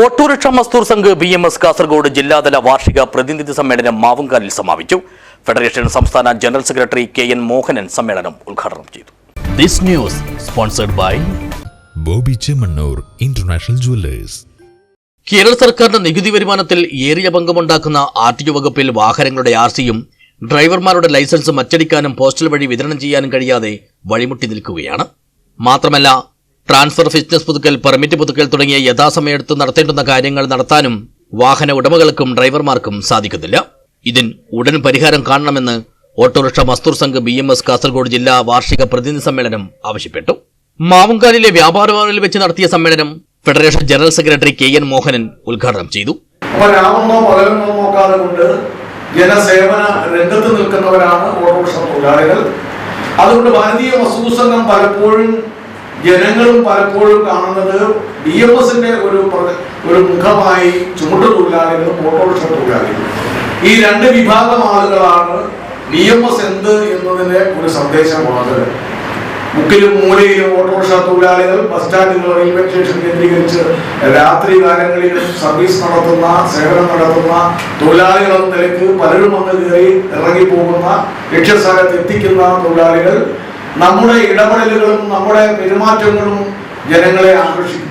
Autorickshaw Mazdoor Sangh B M S Kasaragod ജില്ലാതല വാർഷിക പ്രതിനിധി സമ്മേളനം മാവുങ്കാലിൽ സമാപിച്ചു. ഫെഡറേഷൻ സംസ്ഥാന general secretary K N Mohanan സമ്മേളനം ഉദ്ഘാടനം ചെയ്തു. This news sponsored by Bobby Chemmanur international jewellers. Kerala സർക്കാരിന്റെ നികുതി വരുമാനത്തിൽ ഏറിയ പങ്കുമുണ്ടാക്കുന്ന ആർ ടി ഒ വകുപ്പിൽ വാഹനങ്ങളുടെ ആർ സിയും ഡ്രൈവർമാരുടെ ലൈസൻസും അച്ചടിക്കാനും പോസ്റ്റൽ വഴി വിതരണം ചെയ്യാനും കഴിയാതെ വഴിമുട്ടി നിൽക്കുകയാണ്. മാത്രമല്ല ട്രാൻസ്ഫർ ഫിറ്റ്നസ് പുതുക്കൽ പെർമിറ്റ് പുതുക്കൽ തുടങ്ങിയ യഥാസമയത്ത് നടത്തേണ്ടുന്ന കാര്യങ്ങൾ നടത്താനും വാഹന ഉടമകൾക്കും ഡ്രൈവർമാർക്കും സാധിക്കുന്നില്ല. ഇതിന് ഉടൻ പരിഹാരം കാണണമെന്ന് autorickshaw Mazdoor Sangh B M S Kasaragod ജില്ലാ വാർഷിക പ്രതിനിധി സമ്മേളനം ആവശ്യപ്പെട്ടു. മാവുങ്കാലിലെ വ്യാപാര ഭവനിൽ വെച്ച് നടത്തിയ സമ്മേളനം federation general secretary K N Mohanan ഉദ്ഘാടനം ചെയ്തു. ജനസേവന രംഗത്ത് നിൽക്കുന്നവരാണ് ഓട്ടോറിക്ഷ തൊഴിലാളികൾ അതുകൊണ്ട് ഭാരതീയ സംഘം പലപ്പോഴും ജനങ്ങളും പലപ്പോഴും കാണുന്നത് ഡി എം എസിന്റെ ഒരു ഒരു മുഖമായി ചുമട്ട് തൊഴിലാളികളും ഓട്ടോറിക്ഷ തൊഴിലാളികളും ഈ രണ്ട് വിഭാഗം ആളുകളാണ് ഡി എം എസ് എന്ത് എന്നതിന്റെ ഒരു സന്ദേശമാണ് മുക്കിലും മൂലയിലും ഓട്ടോറിക്ഷ തൊഴിലാളികൾ ബസ് സ്റ്റാൻഡുകൾ റെയിൽവേ സ്റ്റേഷൻ കേന്ദ്രീകരിച്ച് രാത്രി കാലങ്ങളിലും സർവീസ് നടത്തുന്ന സേവനം നടത്തുന്ന തൊഴിലാളികൾ എന്ന നിലയ്ക്ക് പലരും വന്ന് കയറി ഇറങ്ങി പോകുന്ന ലക്ഷ്യസ്ഥാനത്ത് എത്തിക്കുന്ന തൊഴിലാളികൾ നമ്മുടെ ഇടപെടലുകളും നമ്മുടെ പെരുമാറ്റങ്ങളും ജനങ്ങളെ ആകർഷിക്കും.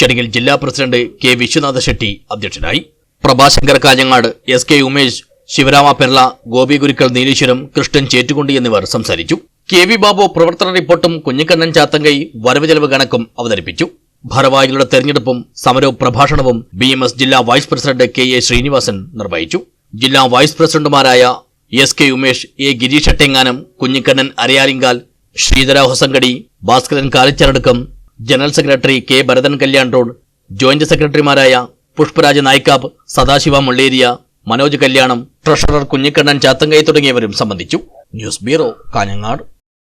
ചടങ്ങിൽ ജില്ലാ പ്രസിഡന്റ് കെ വിശ്വനാഥ ഷെട്ടി അധ്യക്ഷനായി. പ്രഭാശങ്കർ കാഞ്ഞങ്ങാട് എസ് കെ ഉമേഷ് ശിവരാമ പെർള ഗോപി ഗുരുക്കൾ നീലീശ്വരം കൃഷ്ണൻ ചേറ്റുകുണ്ടി എന്നിവർ സംസാരിച്ചു. കെ വി ബാബു പ്രവർത്തന റിപ്പോർട്ടും കുഞ്ഞിക്കണ്ണൻ ചാത്തങ്കൈ വരവ് ചെലവ് കണക്കും അവതരിപ്പിച്ചു. ഭാരവാഹികളുടെ തെരഞ്ഞെടുപ്പും സമരവും പ്രഭാഷണവും ബി ജില്ലാ vice president K A Sreenivasan നിർവഹിച്ചു. ജില്ലാ വൈസ് പ്രസിഡന്റുമാരായ S K Umesh A Girish Ettenganam Kunhikannan Arayalinkal Sreedhara Hosangadi Bhaskaran Kalicharadukkam general secretary K Bharathan Kalyan road joint സെക്രട്ടറിമാരായ പുഷ്പരാജ് നായിക്കാപ്പ് സദാശിവ മുള്ളേരിയ മനോജ് കല്യാണം ട്രഷറർ കുഞ്ഞിക്കണ്ണൻ ചാത്തങ്കൈ തുടങ്ങിയവരും സംബന്ധിച്ചു. News bureau Kanhangad.